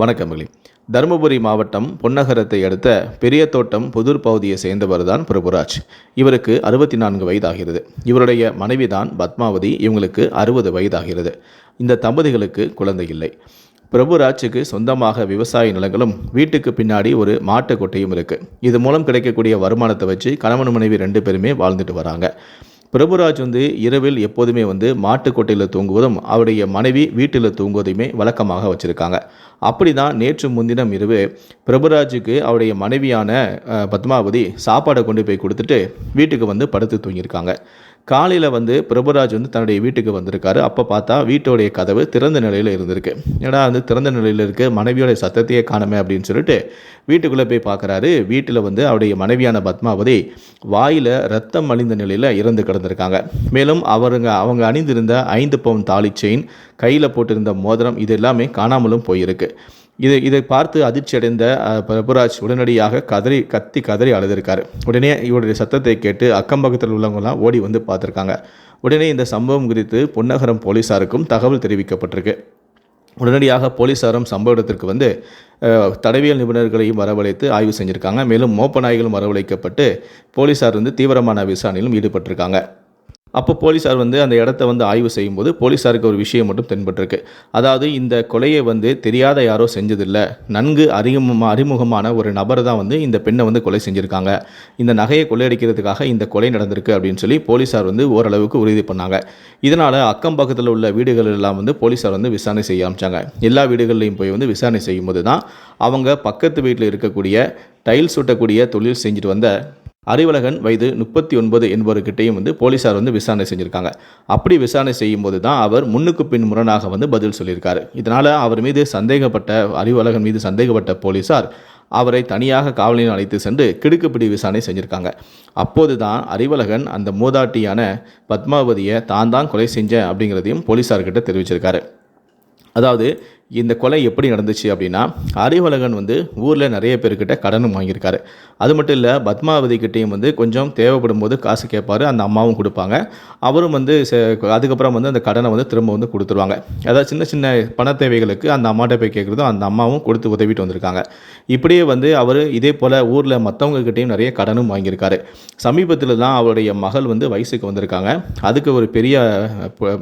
வணக்கமகளி தருமபுரி மாவட்டம் பொன்னகரத்தை அடுத்த பெரிய தோட்டம் புதூர் பகுதியை சேர்ந்தவர் தான் பிரபுராஜ். இவருக்கு அறுபத்தி நான்கு வயதாகிறது. இவருடைய மனைவி தான் பத்மாவதி இவங்களுக்கு அறுபது வயதாகிறது. இந்த தம்பதிகளுக்கு குழந்தை இல்லை. பிரபுராஜுக்கு சொந்தமாக விவசாய நிலங்களும் வீட்டுக்கு பின்னாடி ஒரு மாட்டு கொட்டையும் இருக்குது இது மூலம் கிடைக்கக்கூடிய வருமானத்தை வச்சு கணவன் மனைவி ரெண்டு பேருமே வாழ்ந்துட்டு வராங்க. பிரபுராஜ் வந்து இரவில் எப்போதுமே வந்து மாட்டுக்கொட்டையில் தூங்குவதும் அவருடைய மனைவி வீட்டில் தூங்குவதையுமே வழக்கமாக வச்சுருக்காங்க. அப்படி தான் நேற்று முன்தினம் இரவு பிரபுராஜுக்கு அவருடைய மனைவியான பத்மாவதி சாப்பாடை கொண்டு போய் கொடுத்துட்டு வீட்டுக்கு வந்து படுத்து தூங்கியிருக்காங்க. காலையில் வந்து பிரபுராஜ் வந்து தன்னுடைய வீட்டுக்கு வந்திருக்காரு. அப்போ பார்த்தா வீட்டோடைய கதவு திறந்த நிலையில் இருந்திருக்கு. ஏன்னா வந்து திறந்த நிலையில் இருக்க? மனைவியோடைய சத்தத்தையே காணுமே அப்படின்னு சொல்லிட்டு வீட்டுக்குள்ளே போய் பார்க்குறாரு. வீட்டில் வந்து அவருடைய மனைவியான பத்மாவதி வாயில் ரத்தம் அழிந்த நிலையில் இறந்து கிடந்திருக்காங்க. மேலும் அவருங்க அவங்க அணிந்திருந்த ஐந்து பவுன் தாலி செயின் கையில் போட்டிருந்த மோதிரம் இது எல்லாமே காணாமலும் போயிருக்கு. இது இதை பார்த்து அதிர்ச்சி அடைந்த பிரபுராஜ் உடனடியாக கதறி கத்தி கதறி அழுதிருக்காரு. உடனே இவருடைய சத்தத்தை கேட்டு அக்கம் பக்கத்தில் உள்ளவங்கலாம் ஓடி வந்து பார்த்துருக்காங்க. உடனே இந்த சம்பவம் குறித்து பொன்னகரம் போலீசாருக்கும் தகவல் தெரிவிக்கப்பட்டிருக்கு. உடனடியாக போலீசாரும் சம்பவ இடத்திற்கு வந்து தடவியல் நிபுணர்களையும் வரவழைத்து ஆய்வு செஞ்சுருக்காங்க. மேலும் மோப்ப நாய்களும் வரவழைக்கப்பட்டு போலீசார் வந்து தீவிரமான விசாரணையிலும் ஈடுபட்டிருக்காங்க. அப்போ போலீசார் வந்து அந்த இடத்த வந்து ஆய்வு செய்யும்போது போலீசாருக்கு ஒரு விஷயம் மட்டும் தென்பட்டிருக்கு. அதாவது இந்த கொலையை வந்து தெரியாத யாரோ செஞ்சதில்லை. நன்கு அறிமுகமாக அறிமுகமான ஒரு நபர் தான் வந்து இந்த பெண்ணை வந்து கொலை செஞ்சுருக்காங்க. இந்த நகையை கொள்ளையடிக்கிறதுக்காக இந்த கொலை நடந்திருக்கு அப்படின்னு சொல்லி போலீசார் வந்து ஓரளவுக்கு உறுதி பண்ணாங்க. இதனால் அக்கம் பக்கத்தில் உள்ள வீடுகள் எல்லாம் வந்து போலீசார் வந்து விசாரணை செய்ய ஆரம்பிச்சாங்க. எல்லா வீடுகள்லையும் போய் வந்து விசாரணை செய்யும்போது தான் அவங்க பக்கத்து வீட்டில் இருக்கக்கூடிய டைல்ஸ் ஒட்டக்கூடிய தொழில் செஞ்சுட்டு வந்த அறிவழகன் வயது முப்பத்தி ஒன்பது என்பவர்கிட்டையும் வந்து போலீசார் வந்து விசாரணை செஞ்சுருக்காங்க. அப்படி விசாரணை செய்யும்போது தான் அவர் முன்னுக்கு பின் முரணாக வந்து பதில் சொல்லியிருக்காரு. இதனால் அவர் மீது சந்தேகப்பட்ட அறிவழகன் மீது சந்தேகப்பட்ட போலீசார் அவரை தனியாக காவலில் அழைத்து சென்று கிடுக்குப்பிடி விசாரணை செஞ்சுருக்காங்க. அப்போது தான் அறிவழகன் அந்த மூதாட்டியான பத்மாவதியை தான் தான் கொலை செஞ்சேன் அப்படிங்கிறதையும் போலீஸார்கிட்ட தெரிவிச்சிருக்காரு. அதாவது இந்த கொலை எப்படி நடந்துச்சு அப்படின்னா அறிவழகன் வந்து ஊரில் நிறைய பேர்கிட்ட கடனும் வாங்கியிருக்காரு. அது மட்டும் இல்லை பத்மாவதிக்கிட்டேயும் வந்து கொஞ்சம் தேவைப்படும் போது காசு கேட்பார் அந்த அம்மாவும் கொடுப்பாங்க. அவரும் வந்து அதுக்கப்புறம் வந்து அந்த கடனை வந்து திரும்ப வந்து கொடுத்துருவாங்க. அதாவது சின்ன சின்ன பண தேவைகளுக்கு அந்த அம்மாட்ட போய் கேட்குறதும் அந்த அம்மாவும் கொடுத்து உதவிட்டு வந்திருக்காங்க. இப்படியே வந்து அவர் இதே போல் ஊரில் மற்றவங்க கிட்டேயும் நிறைய கடனும் வாங்கியிருக்காரு. சமீபத்தில் தான் அவருடைய மகள் வந்து வயசுக்கு வந்திருக்காங்க. அதுக்கு ஒரு பெரிய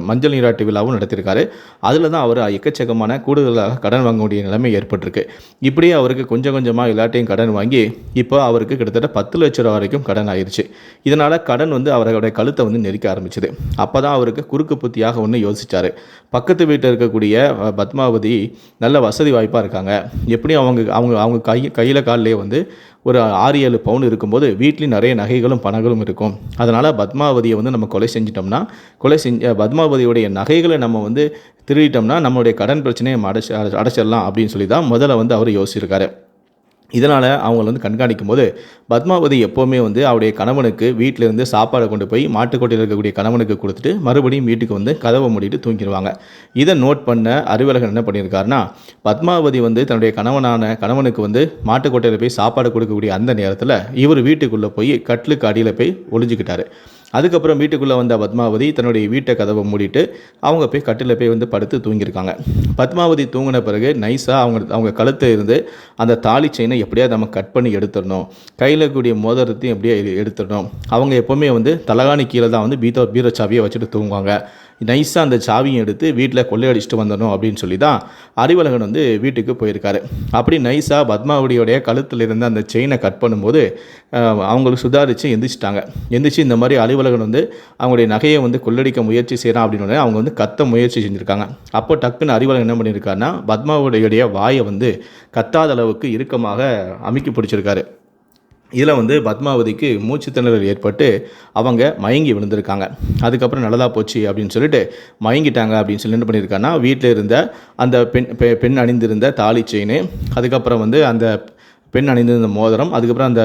மஞ்சள் நீராட்டு விழாவும் நடத்தியிருக்காரு. அதில் தான் அவர் எக்கச்சக்கமான கோடுகளாக கடன் வாங்க வேண்டிய நிலைமை ஏற்பட்டிருக்கு. இப்படியே அவருக்கு கொஞ்சம் கொஞ்சமாக எல்லாட்டையும் கடன் வாங்கி இப்போ அவருக்கு கிட்டத்தட்ட பத்து லட்ச ரூபா வரைக்கும் கடன் ஆயிடுச்சு இதனால் கடன் வந்து அவருடைய கழுத்தை வந்து நெரிக்க ஆரம்பிச்சது. அப்போ தான் அவருக்கு குறுக்கு புத்தியாக ஒன்று யோசிச்சார். பக்கத்து வீட்டில் இருக்கக்கூடிய பத்மாவதி நல்ல வசதி வாய்ப்பாக இருக்காங்க. எப்படியும் அவங்க அவங்க அவங்க கை கையில் காலிலே வந்து ஒரு ஆறு ஏழு பவுன் இருக்கும்போது வீட்லேயும் நிறைய நகைகளும் பணங்களும் இருக்கும். அதனால் பத்மாவதியை வந்து நம்ம கொலை செஞ்சிட்டோம்னா கொலை செஞ்ச பத்மாவதியுடைய நகைகளை நம்ம வந்து திருடிட்டோம்னா நம்மளுடைய கடன் பிரச்சனையை அடைச்சி அடைச்சிடலாம் அப்படின்னு சொல்லி தான் முதல்ல வந்து அவர் யோசிச்சிருக்காரு. இதனால் அவங்கள வந்து கண்காணிக்கும் போது பத்மாவதி எப்போவுமே வந்து அவருடைய கணவனுக்கு வீட்டிலேருந்து சாப்பாடை கொண்டு போய் மாட்டுக்கோட்டையில் இருக்கக்கூடிய கணவனுக்கு கொடுத்துட்டு மறுபடியும் வீட்டுக்கு வந்து கதவை மூடிட்டு தூங்கிடுவாங்க. இதை நோட் பண்ண அறிவலகன் என்ன பண்ணியிருக்காருன்னா பத்மாவதி வந்து தன்னுடைய கணவனான கணவனுக்கு வந்து மாட்டுக்கோட்டையில் போய் சாப்பாடு கொடுக்கக்கூடிய அந்த நேரத்தில் இவர் வீட்டுக்குள்ளே போய் கட்லுக்கு அடியில் போய் ஒளிஞ்சிக்கிட்டாரு. அதுக்கப்புறம் வீட்டுக்குள்ளே வந்த பத்மாவதி தன்னுடைய வீட்டை கதவை மூடிட்டு அவங்க போய் கட்டில் போய் வந்து படுத்து தூங்கியிருக்காங்க. பத்மாவதி தூங்கின பிறகு நைஸாக அவங்க அவங்க கழுத்தில் இருந்து அந்த தாலி செயினை எப்படியாவது நம்ம கட் பண்ணி எடுத்துடணும். கையில் கூடிய மோதிரத்தையும் எப்படியா எடுத்துடணும். அவங்க எப்போவுமே வந்து தலகாணி கீழே தான் வந்து பீதோ பீரோ சாவியை வச்சுட்டு தூங்குவாங்க. நைஸாக அந்த சாவியும் எடுத்து வீட்டில் கொள்ளையடிச்சிட்டு வந்துடணும் அப்படின்னு சொல்லி தான் அறிவழகன் வந்து வீட்டுக்கு போயிருக்காரு. அப்படி நைஸாக பத்மாவதியோடைய கழுத்தில் இருந்த அந்த செயினை கட் பண்ணும்போது அவங்களுக்கு சுதாரித்து எந்திரிச்சிட்டாங்க. எந்திரிச்சு இந்த மாதிரி அறிவழகன் வந்து அவங்களுடைய நகையை வந்து கொள்ளடிக்க முயற்சி செய்கிறான் அப்படின்னு அவங்க வந்து கத்த முயற்சி செஞ்சுருக்காங்க. அப்போ டக்குன்னு அறிவழகன் என்ன பண்ணியிருக்காருன்னா பத்மாவுடைய வாயை வந்து கத்தாத அளவுக்கு இறுக்கமாக அமைக்கி பிடிச்சிருக்காரு. இதில் வந்து பத்மாவதிக்கு மூச்சு திணறல் ஏற்பட்டு அவங்க மயங்கி விழுந்திருக்காங்க. அதுக்கப்புறம் நல்லதா போச்சு அப்படின்னு சொல்லிட்டு மயங்கிட்டாங்க அப்படின்னு சொல்லி என்ன பண்ணியிருக்காங்கன்னா வீட்டில் இருந்த அந்த பெண் பெ- பெண் அணிந்திருந்த தாலி செயின் அதுக்கப்புறம் வந்து அந்த பெண் அணிந்திருந்த மோதிரம் அதுக்கப்புறம் அந்த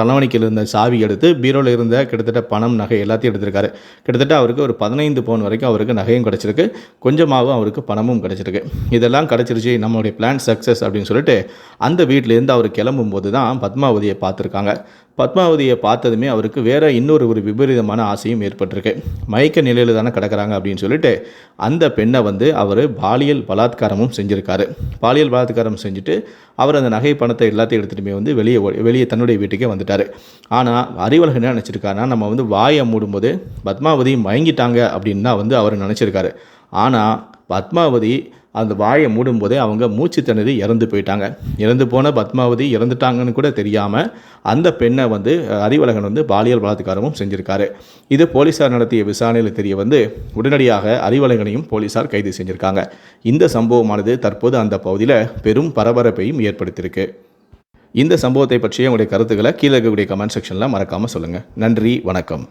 தலைவணிக்கில் இருந்த சாவி எடுத்து பீரோவில் இருந்த கிட்டத்தட்ட பணம் நகை எல்லாத்தையும் எடுத்திருக்காரு. கிட்டத்தட்ட அவருக்கு ஒரு பதினைந்து பவுன் வரைக்கும் அவருக்கு நகையும் கிடச்சிருக்கு. கொஞ்சமாகவும் அவருக்கு பணமும் கிடச்சிருக்கு. இதெல்லாம் கிடச்சிருச்சு நம்மளுடைய பிளான் சக்ஸஸ் அப்படின்னு சொல்லிட்டு அந்த வீட்டிலேருந்து அவர் கிளம்பும்போது தான் பத்மாவதியை பார்த்துருக்காங்க. பத்மாவதியை பார்த்ததுமே அவருக்கு வேற இன்னொரு ஒரு விபரீதமான ஆசையும் ஏற்பட்டிருக்கு. மயக்க நிலையில் தானே கிடக்கிறாங்க அப்படின்னு சொல்லிட்டு அந்த பெண்ணை வந்து அவர் பாலியல் பலாத்காரமும் செஞ்சுருக்காரு. பாலியல் பலாத்காரம் செஞ்சுட்டு அவர் அந்த நகை பணத்தை எல்லாத்தையும் எடுத்துகிட்டுமே வந்து வெளியே வெளியே தன்னுடைய வீட்டுக்கே வந்துட்டார். ஆனால் அறிவழகன் என்ன நினச்சிருக்காருன்னா நம்ம வந்து வாயை மூடும்போது பத்மாவதி மயங்கிட்டாங்க அப்படின்னு தான் வந்து அவர் நினச்சிருக்காரு. ஆனால் பத்மாவதி அந்த வாயை மூடும்போதே அவங்க மூச்சு திணறி இறந்து போயிட்டாங்க. இறந்து போன பத்மாவதி இறந்துட்டாங்கன்னு கூட தெரியாமல் அந்த பெண்ணை வந்து அறிவழகன் வந்து பாலியல் பலாத்காரமும் செஞ்சுருக்காரு. இது போலீஸார் நடத்திய விசாரணையில் தெரிய வந்து உடனடியாக அறிவழகனையும் போலீஸார் கைது செஞ்சுருக்காங்க. இந்த சம்பவமானது தற்போது அந்த பகுதியில் பெரும் பரபரப்பையும் ஏற்படுத்தியிருக்கு. இந்த சம்பவத்தை பற்றிய உங்களுடைய கருத்துக்களை கீழே இருக்கக்கூடிய கமெண்ட் செக்ஷனில் மறக்காமல் சொல்லுங்கள் நன்றி வணக்கம்.